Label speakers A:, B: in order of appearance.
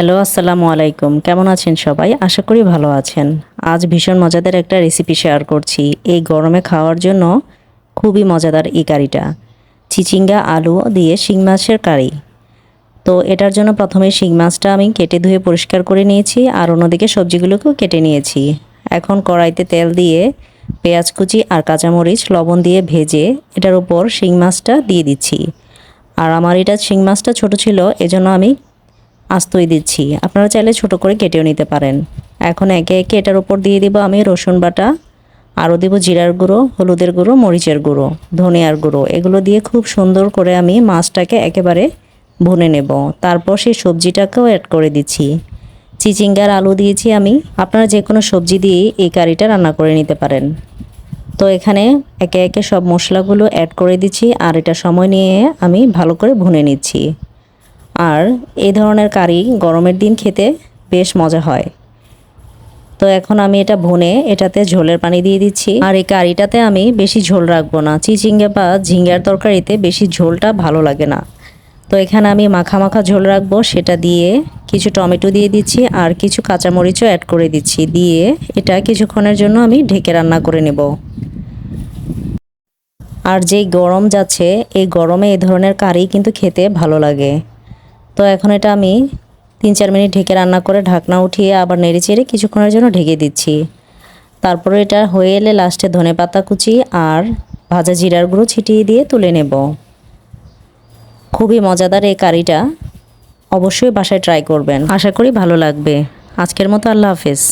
A: Hello, আসসালামু আলাইকুম। কেমন আছেন সবাই? আশা করি ভালো আছেন। আজ ভীষণ মজাদার একটা রেসিপি শেয়ার করছি। এই গরমে খাওয়ার জন্য খুবই মজাদার এই কারিটা। চিচিঙ্গা, আলু দিয়ে শিং মাছের কারি। তো এটার জন্য প্রথমে শিং মাছটা আমি কেটে ধুয়ে পরিষ্কার করে নিয়েছি আর অন্যদিকে সবজিগুলোকেও কেটে নিয়েছি। এখন কড়াইতে তেল দিয়ে পেঁয়াজ কুচি আর কাঁচামরিচ লবণ দিয়ে ভেজে এটার উপর শিং মাছটা দিয়ে দিচ্ছি। আর আমার এটা শিং মাছটা ছোট ছিল, এজন্য আমি আস্তই দিচ্ছি। আপনারা চাইলে ছোট করে কেটেও নিতে পারেন। এখন একে একে এটার উপর দিয়ে দিব আমি রসুন বাটা, আরও দেব জিরার গুঁড়ো, হলুদের গুঁড়ো, মরিচের গুঁড়ো, ধনিয়ার গুঁড়ো। এগুলো দিয়ে খুব সুন্দর করে আমি মাছটাকে একেবারে ভুনে নেব। তারপর সেই সবজিটাকেও অ্যাড করে দিচ্ছি। চিচিঙ্গার আলু দিয়েছি আমি। আপনারা যে কোনো সবজি দিয়ে এই কারিটা রান্না করে নিতে পারেন। তো এখানে একে একে সব মশলাগুলো অ্যাড করে দিচ্ছি আর এটা সময় নিয়ে আমি ভালো করে ভুনে নিচ্ছি। আর এই ধরনের কারি গরমের দিন খেতে বেশ মজা হয়। তো এখন আমি এটা ভুনে এটাতে ঝোলের পানি দিয়ে দিচ্ছি। আর এই কারিটাতে আমি বেশি ঝোল রাখব না। চিচিঙ্গে বা ঝিঙ্গার তরকারিতে বেশি ঝোলটা ভালো লাগে না। তো এখানে আমি মাখা মাখা ঝোল রাখব, সেটা দিয়ে কিছু টমেটো দিয়ে দিচ্ছি আর কিছু কাঁচামরিচও অ্যাড করে দিচ্ছি। দিয়ে এটা কিছুক্ষণের জন্য আমি ঢেকে রান্না করে নেব। আর যেই গরম যাচ্ছে, এই গরমে এই ধরনের কারি কিন্তু খেতে ভালো লাগে। তো এখন এটা আমি তিন চার মিনিট ঢেকে রান্না করে ঢাকনা উঠিয়ে আবার নেড়ে চেড়ে কিছুক্ষণের জন্য ঢেকে দিচ্ছি। তারপরে এটা হয়ে এলে লাস্টে ধনে পাতা কুচি আর ভাজা জিরার গুঁড়ো ছিটিয়ে দিয়ে তুলে নেব। খুবই মজাদার এই কারিটা। অবশ্যই বাসায় ট্রাই করবেন। আশা করি ভালো লাগবে। আজকের মতো আল্লাহ হাফেজ।